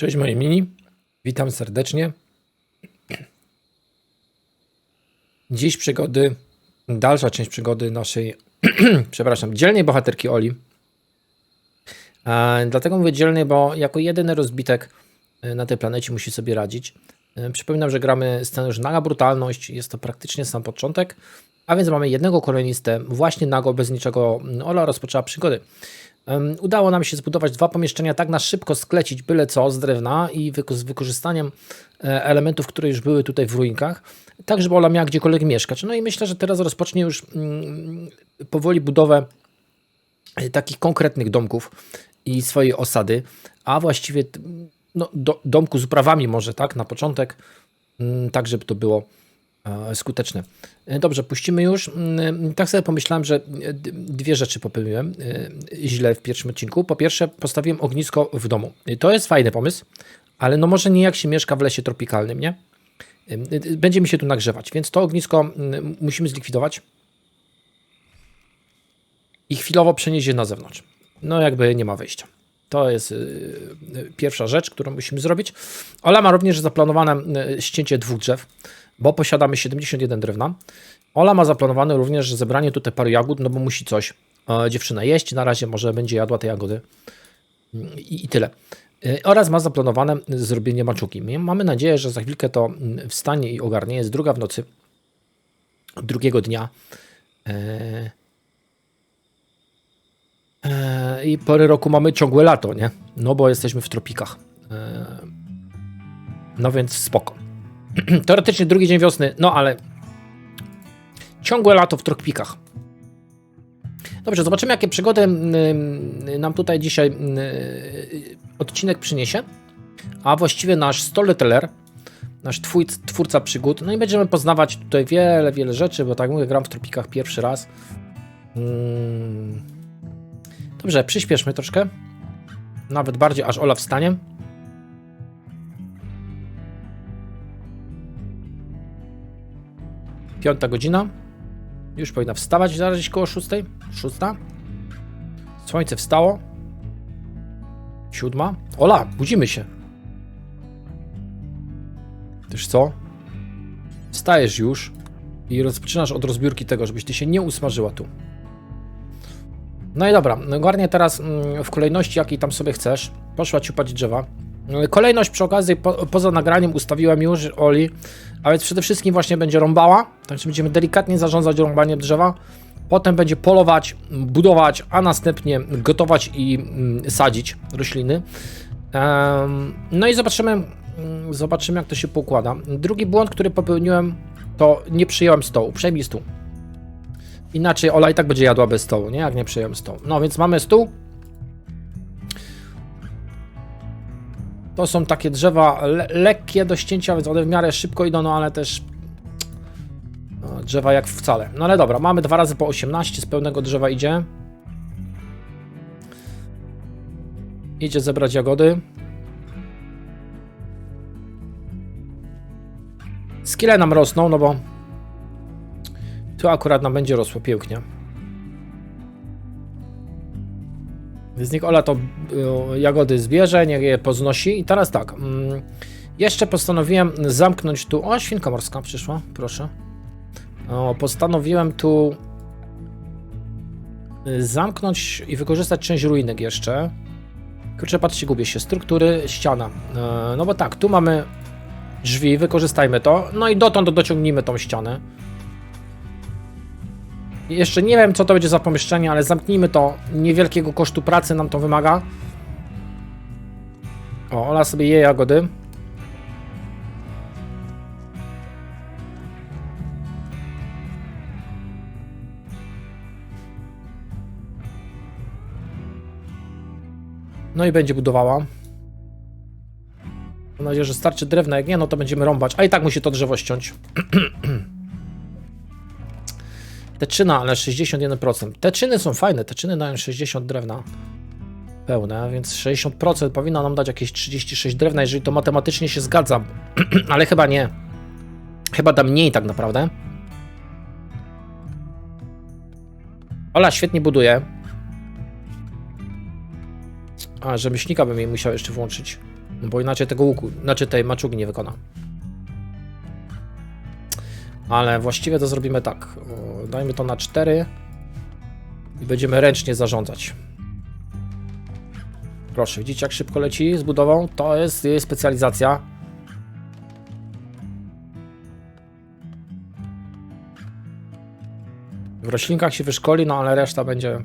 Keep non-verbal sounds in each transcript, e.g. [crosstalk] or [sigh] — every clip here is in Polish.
Cześć moje mini, witam serdecznie. Dziś przygody, dalsza część przygody naszej, [clears throat] przepraszam, dzielnej bohaterki Oli. E, dlatego mówię dzielnej, bo jako jedyny rozbitek e, na tej planecie musi sobie radzić. E, przypominam, że gramy scenariusz naga brutalność, jest to praktycznie sam początek, a więc mamy jednego kolonistę, właśnie nago, bez niczego Ola rozpoczęła przygody. Udało nam się zbudować dwa pomieszczenia, tak na szybko sklecić byle co z drewna i z wykorzystaniem e, elementów, które już były tutaj w ruinkach, tak żeby Ola miała gdziekolwiek mieszkać. No i myślę, że teraz rozpocznie już mm, powoli budowę e, takich konkretnych domków i swojej osady, a właściwie no, do, domku z uprawami może, tak, na początek, mm, tak żeby to było skuteczne. E, Dobrze, puścimy już. Mm, Tak sobie pomyślałem, że e, dwie rzeczy popełniłem e, źle w pierwszym odcinku. Po pierwsze, postawiłem ognisko w domu. E, To jest fajny pomysł, ale no może nie jak się mieszka w lesie tropikalnym, nie? E, e, Będzie mi się tu nagrzewać, więc to ognisko musimy zlikwidować i chwilowo przenieść je na zewnątrz. No jakby nie ma wyjścia. To jest pierwsza rzecz, którą musimy zrobić. Ola ma również zaplanowane ścięcie dwóch drzew, bo posiadamy 71 drewna. Ola ma zaplanowane również zebranie tutaj paru jagód, no bo musi coś e, dziewczyna jeść. Na razie może będzie jadła te jagody i, i tyle. Y, Oraz ma zaplanowane zrobienie maczuki. My Mamy nadzieję, że za chwilkę to mm, wstanie i ogarnie. Jest druga w nocy drugiego dnia. E, E, I pory roku mamy ciągłe lato, nie? No bo jesteśmy w tropikach. E, No więc spoko. [clears throat] Teoretycznie drugi dzień wiosny, no ale ciągłe lato w tropikach. Dobrze, zobaczymy jakie przygody mm, nam tutaj dzisiaj mm, odcinek przyniesie. A właściwie nasz storyteller, nasz twój, twórca przygód. No i będziemy poznawać tutaj wiele, wiele rzeczy, bo tak mówię, gram w tropikach pierwszy raz. Mm. Dobrze, przyspieszmy troszkę. Nawet bardziej, aż Ola wstanie. Piąta godzina. Już powinna wstawać zaraz koło szóstej. Szósta. Słońce wstało. Siódma. Ola, budzimy się. Wiesz co? Wstajesz już i rozpoczynasz od rozbiórki tego, żebyś ty się nie usmażyła tu. No i dobra, ogarnię teraz mm, w kolejności, jakiej tam sobie chcesz. Poszła ciupać drzewa. Y, Kolejność przy okazji, po, poza nagraniem ustawiłem już Oli, a więc przede wszystkim właśnie będzie rąbała, także będziemy delikatnie zarządzać rąbaniem drzewa. Potem będzie polować, budować, a następnie gotować i mm, sadzić rośliny. No i zobaczymy, mm, zobaczymy jak to się poukłada. Drugi błąd, który popełniłem, to nie przyjąłem stołu. Przejmij stół. Inaczej Ola i tak będzie jadła bez stołu, nie? Jak nie przyjąłem stołu. No więc mamy stół. To są takie drzewa le lekkie do ścięcia, więc one w miarę szybko idą, no ale też no, drzewa jak wcale. No ale dobra, mamy dwa razy po 18 z pełnego drzewa idzie. Idzie zebrać jagody. Skille nam rosną, no bo tu akurat nam będzie rosło pięknie. Więc niech Ola to y, jagody zbierze, niech je poznosi. I teraz tak. Mm, jeszcze postanowiłem zamknąć tu. O, świnka morska przyszła, proszę. O, postanowiłem tu y, zamknąć i wykorzystać część ruinek jeszcze. Kurczę, patrzcie, gubię się. Struktury, ściana. E, no bo tak, tu mamy drzwi, wykorzystajmy to. No i dotąd dociągnijmy tą ścianę. Jeszcze nie wiem, co to będzie za pomieszczenie, ale zamknijmy to. Niewielkiego kosztu pracy nam to wymaga. O, Ola sobie je jagody. No i będzie budowała. Mam nadzieję, że starczy drewna. Jak nie, no to będziemy rąbać. A i tak musi to drzewo ściąć. [clears throat] Teczyna, ale 61%. Teczyny są fajne, teczyny dają 60 drewna pełne, więc 60% powinno nam dać jakieś 36 drewna, jeżeli to matematycznie się zgadzam. [clears throat] ale chyba nie. Chyba da mniej tak naprawdę. Ola świetnie buduje. A, rzemieślnika bym jej musiał jeszcze włączyć. Bo inaczej tego łuku, znaczy tej maczugi nie wykona. Ale właściwie to zrobimy tak. Dajmy to na 4 i będziemy ręcznie zarządzać. Proszę, widzicie jak szybko leci z budową? To jest jej specjalizacja. W roślinkach się wyszkoli, no ale reszta będzie.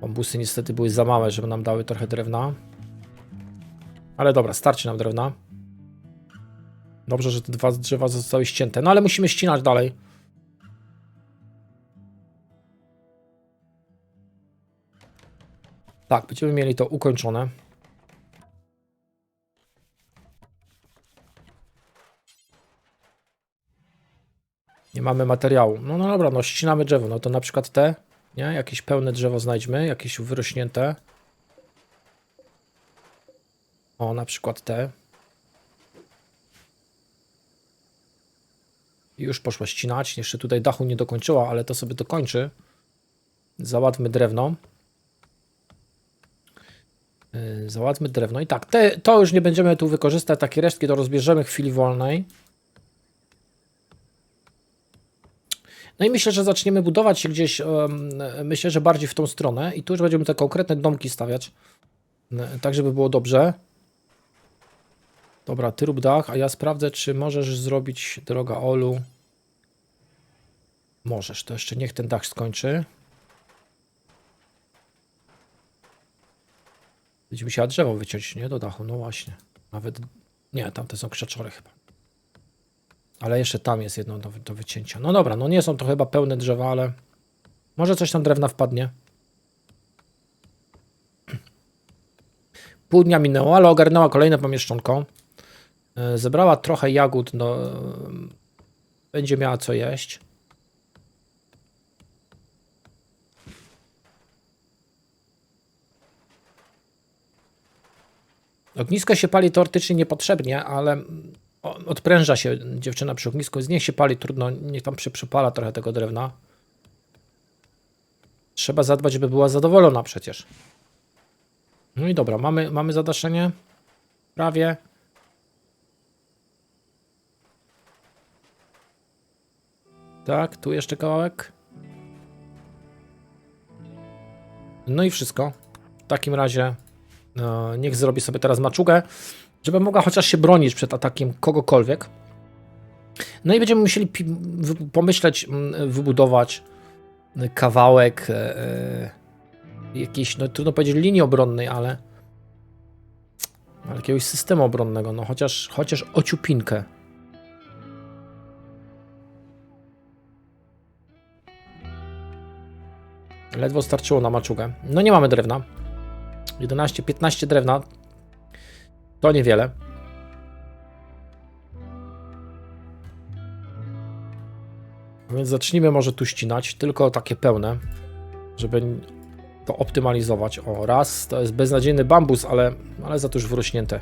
Bambusy niestety były za małe, żeby nam dały trochę drewna. Ale dobra, starczy nam drewna. Dobrze, że te dwa drzewa zostały ścięte. No ale musimy ścinać dalej. Tak, będziemy mieli to ukończone. Nie mamy materiału. No, no dobra, no ścinamy drzewo. No to na przykład te, nie? Jakieś pełne drzewo znajdźmy, jakieś wyrośnięte. O, na przykład te. Już poszła ścinać. Jeszcze tutaj dachu nie dokończyła, ale to sobie dokończy. Załatwmy drewno. Yy, Załatwmy drewno. I tak, te, to już nie będziemy tu wykorzystać. Takie resztki to rozbierzemy w chwili wolnej. No i myślę, że zaczniemy budować się gdzieś, em, myślę, że bardziej w tą stronę i tu już będziemy te konkretne domki stawiać, e, tak żeby było dobrze. Dobra, ty rób dach, a ja sprawdzę, czy możesz zrobić, droga Olu. Możesz, to jeszcze niech ten dach skończy. Będzie musiała drzewo wyciąć, nie? Do dachu, no właśnie. Nawet, nie, tamte są krzaczory chyba. Ale jeszcze tam jest jedno do, do wycięcia. No dobra, no nie są to chyba pełne drzewa, ale może coś tam drewna wpadnie. Pół dnia minęło, ale ogarnęła kolejne pomieszczonko. E, Zebrała trochę jagód, no e, będzie miała co jeść. Ognisko się pali teoretycznie niepotrzebnie, ale odpręża się dziewczyna przy ognisku, więc niech się pali, trudno, niech tam się przypala trochę tego drewna. Trzeba zadbać, żeby była zadowolona przecież. No i dobra, mamy, mamy zadaszenie. Prawie. Tak, tu jeszcze kawałek. No i wszystko. W takim razie niech zrobi sobie teraz maczugę, żeby mogła chociaż się bronić przed atakiem kogokolwiek. No i będziemy musieli pomyśleć, mm, wybudować kawałek e, e, jakiejś, no trudno powiedzieć linii obronnej, ale, ale jakiegoś systemu obronnego, no chociaż, chociaż ociupinkę. Ledwo starczyło na maczugę. No nie mamy drewna. 11-15 drewna to niewiele. Więc zacznijmy może tu ścinać, tylko takie pełne, żeby to optymalizować. O, raz, to jest beznadziejny bambus, ale, ale za to już wyrośnięte.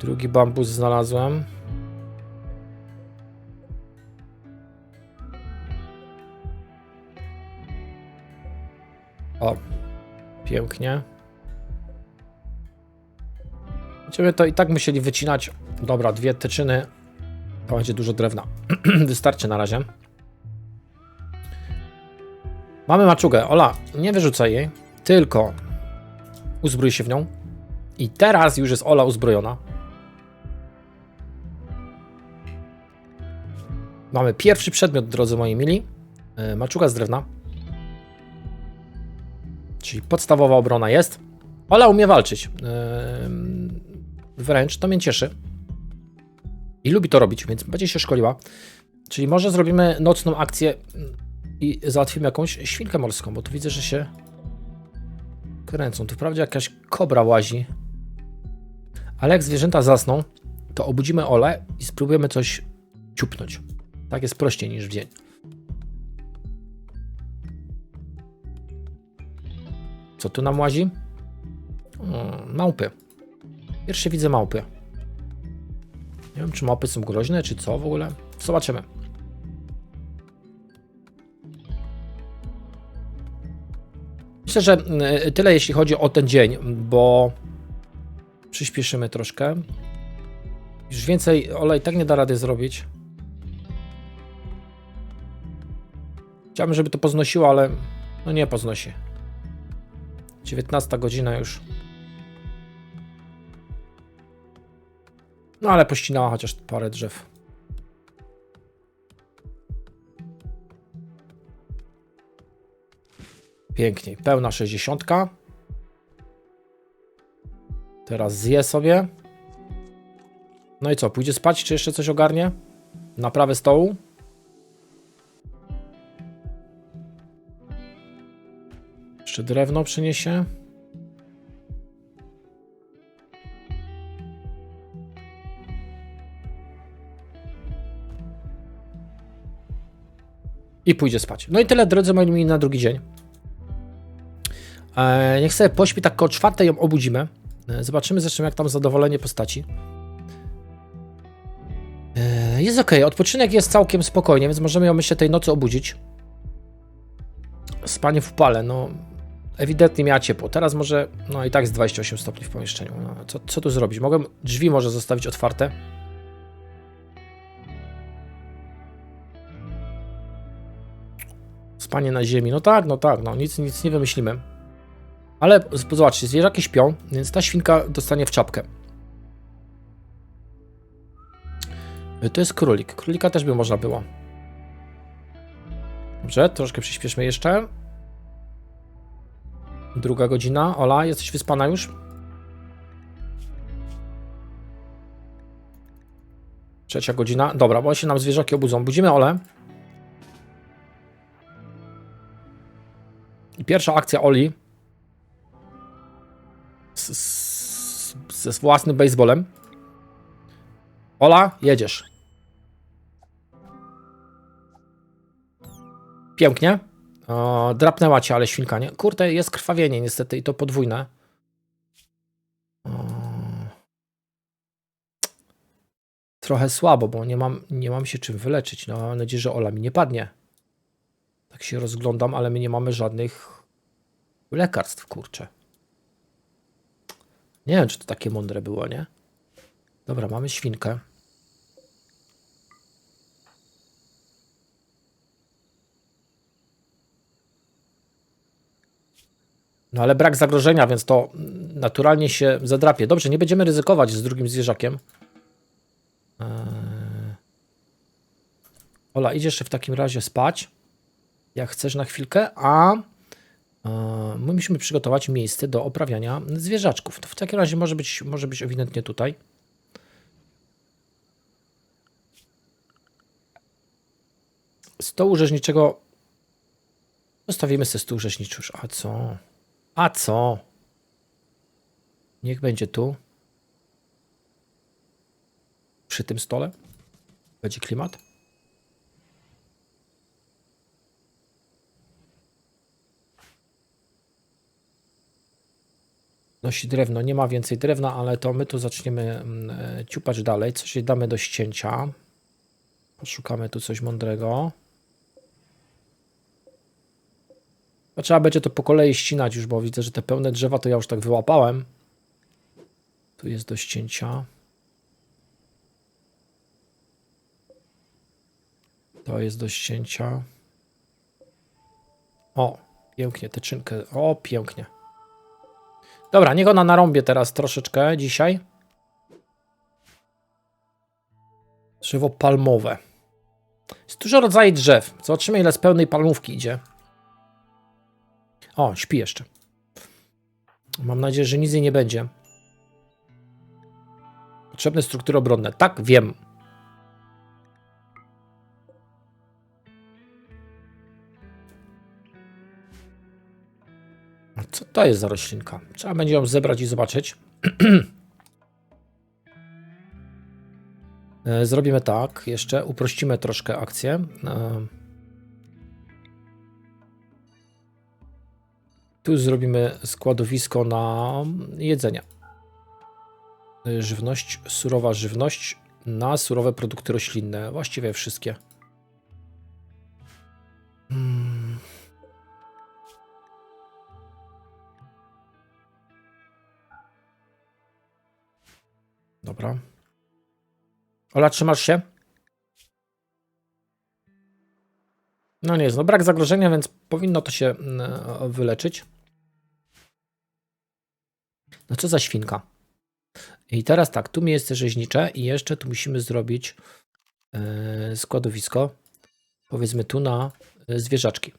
Drugi bambus znalazłem. O, pięknie. Będziemy to i tak musieli wycinać. Dobra, dwie tyczyny. To będzie dużo drewna. [clears throat] Wystarczy na razie. Mamy maczugę. Ola, nie wyrzucaj jej, tylko uzbrój się w nią. I teraz już jest Ola uzbrojona. Mamy pierwszy przedmiot, drodzy moi mili. Yy, Maczuga z drewna. Czyli podstawowa obrona jest. Ola umie walczyć. Wręcz to mnie cieszy. I lubi to robić, więc będzie się szkoliła. Czyli może zrobimy nocną akcję i załatwimy jakąś świnkę morską, bo tu widzę, że się kręcą. Tu wprawdzie jakaś kobra łazi. Ale jak zwierzęta zasną, to obudzimy Ole i spróbujemy coś ciupnąć. Tak jest prościej niż w dzień. Co tu nam łazi? O, małpy. Pierwszy widzę małpy. Nie wiem, czy małpy są groźne, czy co w ogóle. Zobaczymy. Myślę, że y, tyle jeśli chodzi o ten dzień, bo przyspieszymy troszkę. Już więcej olej tak nie da rady zrobić. Chciałbym, żeby to poznosiło, ale no nie poznosi. 19 godzina już. No ale pościnała chociaż parę drzew. Pięknie. Pełna 60. Teraz zje sobie. No i co, pójdzie spać, czy jeszcze coś ogarnie? Naprawę stołu. Jeszcze drewno przyniesie. I pójdzie spać. No i tyle, drodzy moi na drugi dzień. E, niech sobie pośpi, tak koło czwartej ją obudzimy. E, zobaczymy zresztą, jak tam zadowolenie postaci. E, jest ok, odpoczynek jest całkiem spokojnie, więc możemy ją myślę tej nocy obudzić. Spanie w upale, no ewidentnie miała ciepło. Teraz może, no i tak jest 28 stopni w pomieszczeniu. No, co, co tu zrobić? Mogę drzwi może zostawić otwarte. Spanie na ziemi, no tak, no tak, no nic, nic nie wymyślimy. Ale zobaczcie, zwierzaki śpią, więc ta świnka dostanie w czapkę. To jest królik. Królika też by można było. Dobrze, troszkę przyspieszmy jeszcze. Druga godzina. Ola, jesteś wyspana już? Trzecia godzina. Dobra, bo się nam zwierzaki obudzą. Budzimy Olę. I pierwsza akcja Oli z, z, ze własnym baseballem. Ola, jedziesz. Pięknie. O, drapnęła cię, ale świnka, nie? Kurde, jest krwawienie niestety i to podwójne. O. Trochę słabo, bo nie mam, nie mam się czym wyleczyć. No, mam nadzieję, że Ola mi nie padnie. Tak się rozglądam, ale my nie mamy żadnych lekarstw, kurczę. Nie wiem, czy to takie mądre było, nie? Dobra, mamy świnkę. No ale brak zagrożenia, więc to naturalnie się zadrapie. Dobrze, nie będziemy ryzykować z drugim zwierzakiem. Eee... Ola, idziesz w takim razie spać. Jak chcesz na chwilkę, a eee, my musimy przygotować miejsce do oprawiania zwierzaczków. To w takim razie może być, może być ewidentnie tutaj. Stołu rzeźniczego zostawimy sobie stół rzeźniczy już. A co? A co? Niech będzie tu. Przy tym stole. Będzie klimat. Nosi drewno. Nie ma więcej drewna, ale to my tu zaczniemy mm, e, ciupać dalej. Coś damy do ścięcia. Poszukamy tu coś mądrego. A trzeba będzie to po kolei ścinać już, bo widzę, że te pełne drzewa to ja już tak wyłapałem. Tu jest do ścięcia. To jest do ścięcia. O, pięknie, tyczynkę. O, pięknie. Dobra, niech ona narąbie teraz troszeczkę dzisiaj. Drzewo palmowe. Jest dużo rodzajów drzew. Zobaczymy, ile z pełnej palmówki idzie. O, śpi jeszcze. Mam nadzieję, że nic jej nie będzie. Potrzebne struktury obronne. Tak, wiem. Co to jest za roślinka? Trzeba będzie ją zebrać i zobaczyć. [clears throat] E, Zrobimy tak, jeszcze uprościmy troszkę akcję. Tu zrobimy składowisko na jedzenie. E, Żywność, surowa żywność na surowe produkty roślinne. Właściwie wszystkie. Hmm. Dobra. Ola, trzymasz się? No nie jest, no brak zagrożenia, więc powinno to się mm, wyleczyć. No co za świnka. I teraz tak, tu miejsce rzeźnicze i jeszcze tu musimy zrobić e, składowisko. Powiedzmy tu na e, zwierzaczki.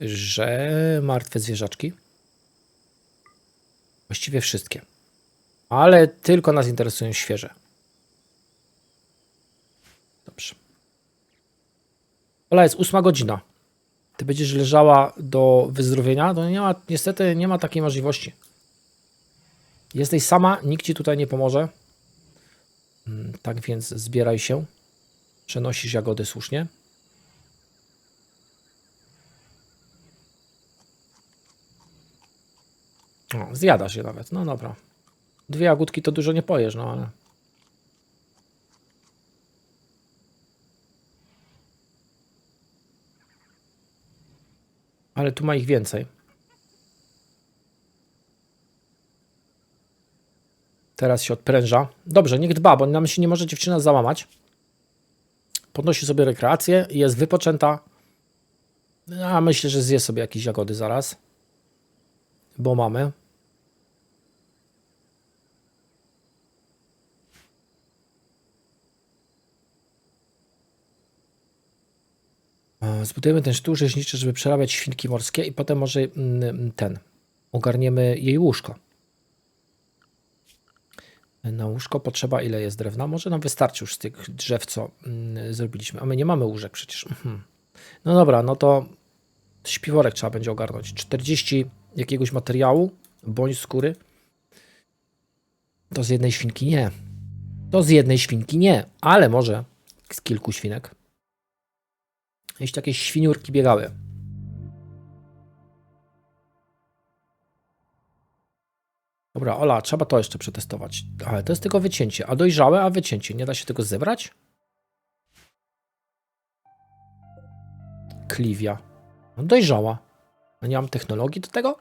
Że martwe zwierzaczki. Właściwie wszystkie. Ale tylko nas interesują świeże. Dobrze. Ola, jest ósma godzina. Ty będziesz leżała do wyzdrowienia? To nie ma, niestety nie ma takiej możliwości. Jesteś sama, nikt ci tutaj nie pomoże. Mm, Tak więc zbieraj się. Przenosisz jagody słusznie. O, zjadasz je nawet. No dobra. Dwie jagódki to dużo nie pojesz, no ale. Ale tu ma ich więcej. Teraz się odpręża. Dobrze, niech dba, bo nam się nie może dziewczyna załamać. Podnosi sobie rekreację i jest wypoczęta. A myślę, że zje sobie jakieś jagody zaraz. Bo mamy. Zbudujemy ten sztuk rzeźniczy, żeby przerabiać świnki morskie i potem może mm, ten, ogarniemy jej łóżko. Na łóżko potrzeba ile jest drewna? Może nam wystarczy już z tych drzew, co mm, zrobiliśmy. A my nie mamy łóżek przecież. Mhm. No dobra, no to śpiworek trzeba będzie ogarnąć. 40 jakiegoś materiału, bądź skóry. To z jednej świnki nie. To z jednej świnki nie, ale może z kilku świnek. Jeśli takie świniurki biegały. Dobra, Ola, trzeba to jeszcze przetestować. Ale to jest tylko wycięcie. A dojrzałe, a wycięcie. Nie da się tego zebrać? Kliwia. No dojrzała. No nie mam technologii do tego?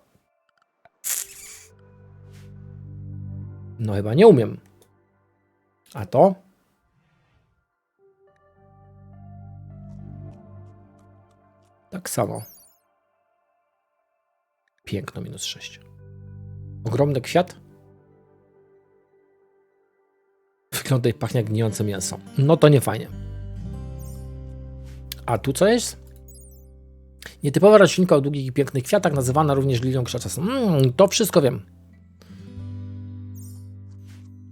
No chyba nie umiem. A to? Tak samo. Piękno minus 6. Ogromny kwiat. Wygląda i pachnie jak gnijące mięso. No to nie fajnie. A tu co jest? Nietypowa roślinka o długich i pięknych kwiatach, nazywana również lilią krzaczastą. Mm, to wszystko wiem.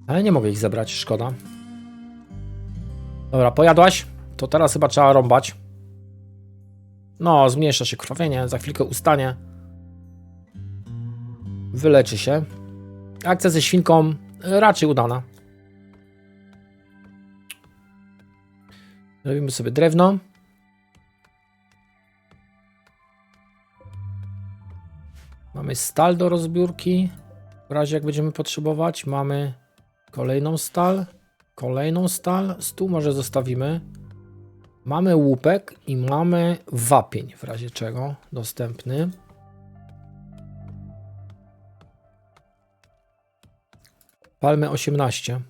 Ale nie mogę ich zebrać, szkoda. Dobra, pojadłaś? To teraz chyba trzeba rąbać. No, zmniejsza się krwawienie, za chwilkę ustanie. Wyleczy się. Akcja ze świnką raczej udana. Robimy sobie drewno. Mamy stal do rozbiórki. W razie jak będziemy potrzebować. Mamy kolejną stal. Kolejną stal. Stół może zostawimy. Mamy łupek i mamy wapień, w razie czego dostępny. Palmy 18.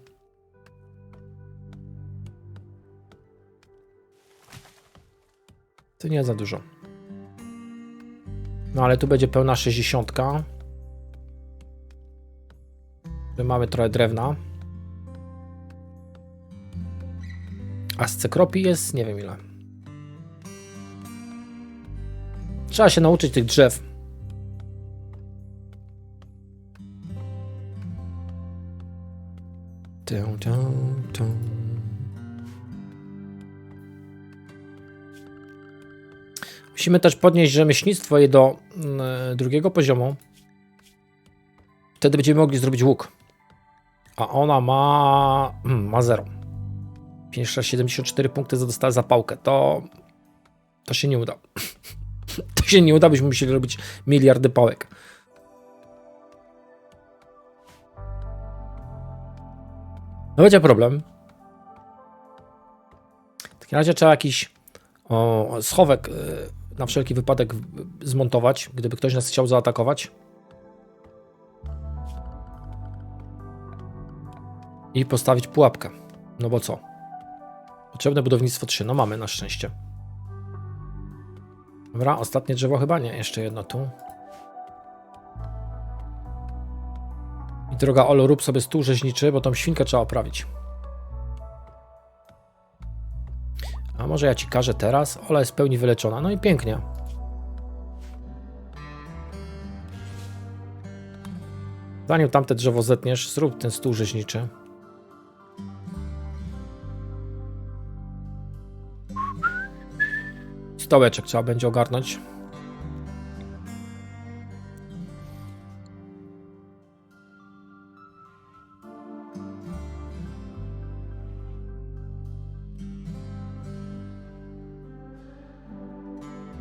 To nie za dużo. No ale tu będzie pełna 60. Mamy trochę drewna. A z cekropi jest nie wiem ile. Trzeba się nauczyć tych drzew. Musimy też podnieść rzemieślnictwo je do mm, drugiego poziomu. Wtedy będziemy mogli zrobić łuk. A ona ma... Hmm, ma 0. 574 punkty za dostała zapałkę. To... To się nie uda. [laughs] to się nie uda, byśmy musieli robić miliardy pałek. No będzie problem. W takim razie trzeba jakiś o, schowek y, na wszelki wypadek zmontować, gdyby ktoś nas chciał zaatakować. I postawić pułapkę. No bo co? Potrzebne budownictwo 3. No mamy na szczęście. Dobra, ostatnie drzewo chyba nie. Jeszcze jedno tu. I droga Olo, rób sobie stół rzeźniczy, bo tą świnkę trzeba oprawić. A może ja ci każę teraz? Ola jest w pełni wyleczona. No i pięknie. Zanim tamte drzewo zetniesz, zrób ten stół rzeźniczy. Stołeczek trzeba będzie ogarnąć.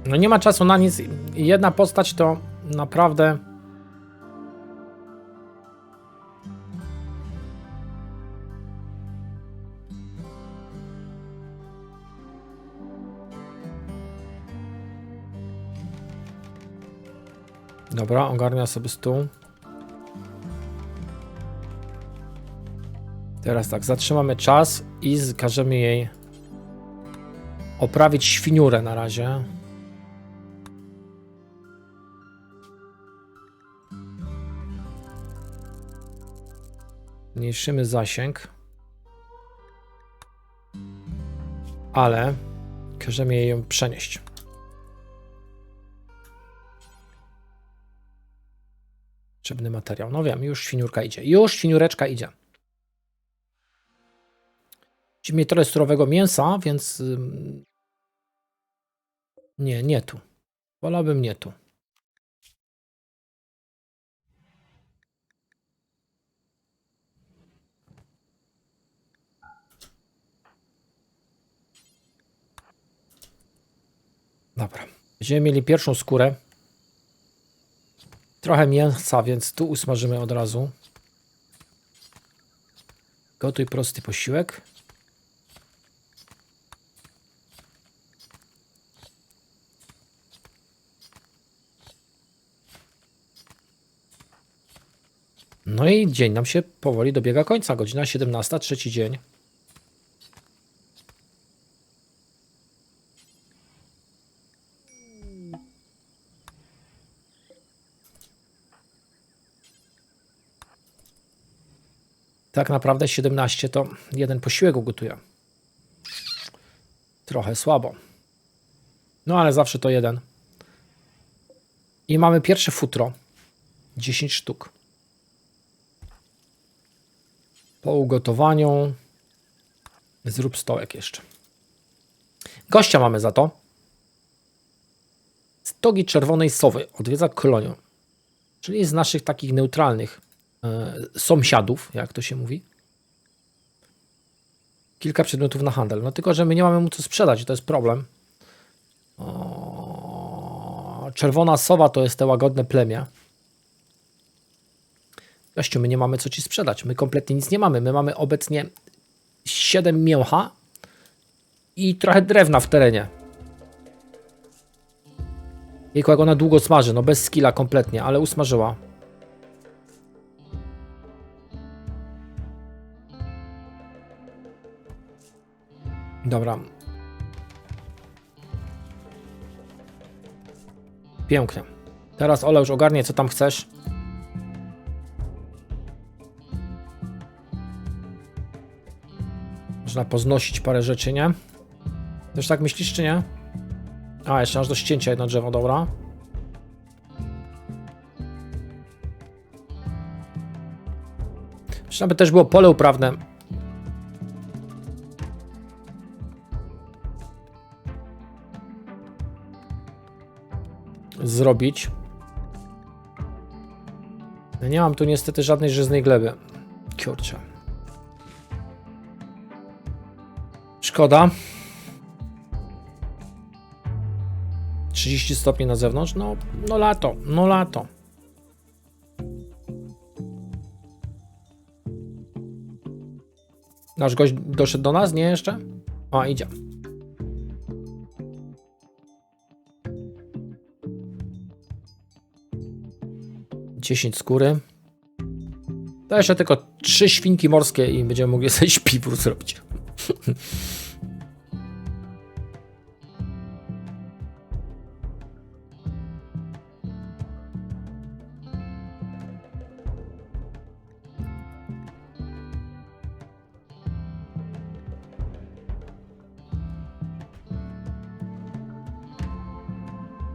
No nie ma czasu na nic. Jedna postać to naprawdę. Dobra, ogarnia sobie stół. Teraz tak, zatrzymamy czas i każemy jej oprawić świniurę na razie. Zmniejszymy zasięg. Ale każemy jej ją przenieść. Potrzebny materiał. No wiem, już świniurka idzie. Już świniureczka idzie. Ci mnie trochę surowego mięsa, więc. Nie, nie tu. Wolałbym nie tu. Dobra. Będziemy mieli pierwszą skórę. Trochę mięsa, więc tu usmażymy od razu. Gotuj prosty posiłek. No i dzień nam się powoli dobiega końca. Godzina 17, trzeci dzień. Tak naprawdę 17 to jeden posiłek ugotuję. Trochę słabo. No ale zawsze to jeden. I mamy pierwsze futro. 10 sztuk. Po ugotowaniu zrób stołek jeszcze. Gościa mamy za to. Stogi czerwonej sowy odwiedza kolonię. Czyli z naszych takich neutralnych sąsiadów, jak to się mówi. Kilka przedmiotów na handel. No tylko, że my nie mamy mu co sprzedać, to jest problem. O, czerwona sowa to jest te łagodne plemię. Gościu, my nie mamy co ci sprzedać. My kompletnie nic nie mamy. My mamy obecnie 7 mięcha i trochę drewna w terenie. Jak ona długo smaży. No bez skilla kompletnie, ale usmażyła. Dobra. Pięknie. Teraz Ola już ogarnie, co tam chcesz. Można poznosić parę rzeczy, nie? Też tak myślisz, czy nie? A, jeszcze aż do ścięcia jedno drzewo, dobra. Aby też było pole uprawne. Zrobić. Ja nie mam tu niestety żadnej żyznej gleby. Kurczę. Szkoda. 30 stopni na zewnątrz, no, no lato, no lato. Nasz gość doszedł do nas, nie jeszcze? A, idzie. Dziesięć skóry. To jeszcze tylko trzy świnki morskie i będziemy mogli [laughs] sobie śpiwór zrobić.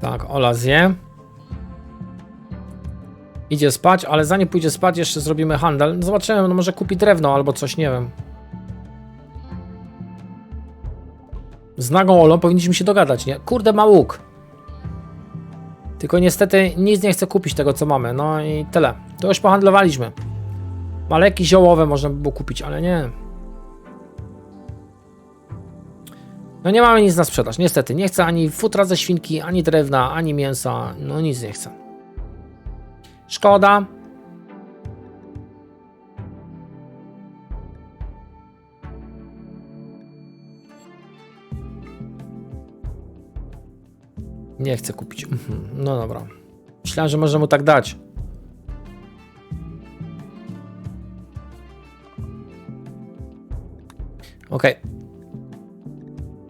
Tak, Ola zje. Idzie spać, ale zanim pójdzie spać, jeszcze zrobimy handel. Zobaczymy, no może kupi drewno albo coś, nie wiem. Z nagą Olą powinniśmy się dogadać, nie? Kurde, ma łuk. Tylko niestety nic nie chce kupić tego, co mamy. No i tyle. To już pohandlowaliśmy. Maleki ziołowe można by było kupić, ale nie. No nie mamy nic na sprzedaż, niestety. Nie chcę ani futra ze świnki, ani drewna, ani mięsa. No nic nie chcę. Szkoda. Nie chcę kupić. Mhm, No dobra. Myślałem, że można mu tak dać. Okej.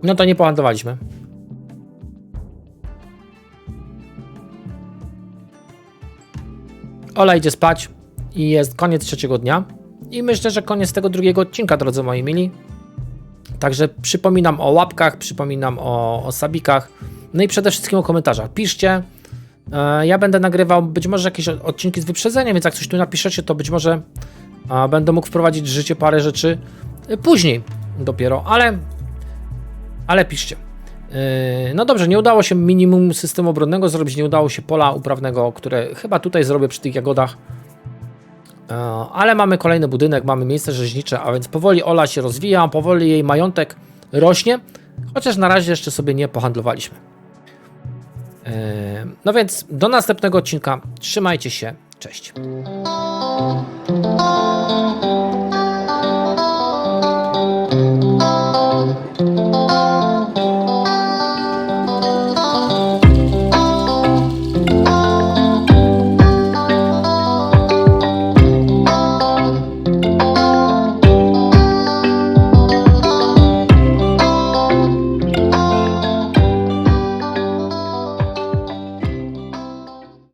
No to nie pohandlowaliśmy. Ola idzie spać i jest koniec trzeciego dnia. I myślę, że koniec tego drugiego odcinka, drodzy moi mili. Także przypominam o łapkach, przypominam o, o sabikach, no i przede wszystkim o komentarzach. Piszcie. E, Ja będę nagrywał być może jakieś odcinki z wyprzedzeniem, więc jak coś tu napiszecie, to być może będę mógł wprowadzić w życie parę rzeczy e, później dopiero, ale ale piszcie. Yy, No dobrze, nie udało się minimum systemu obronnego zrobić, nie udało się pola uprawnego, które chyba tutaj zrobię przy tych jagodach. Yy, Ale mamy kolejny budynek, mamy miejsce rzeźnicze, a więc powoli Ola się rozwija, powoli jej majątek rośnie, chociaż na razie jeszcze sobie nie pohandlowaliśmy. Yy, No więc do następnego odcinka. Trzymajcie się. Cześć.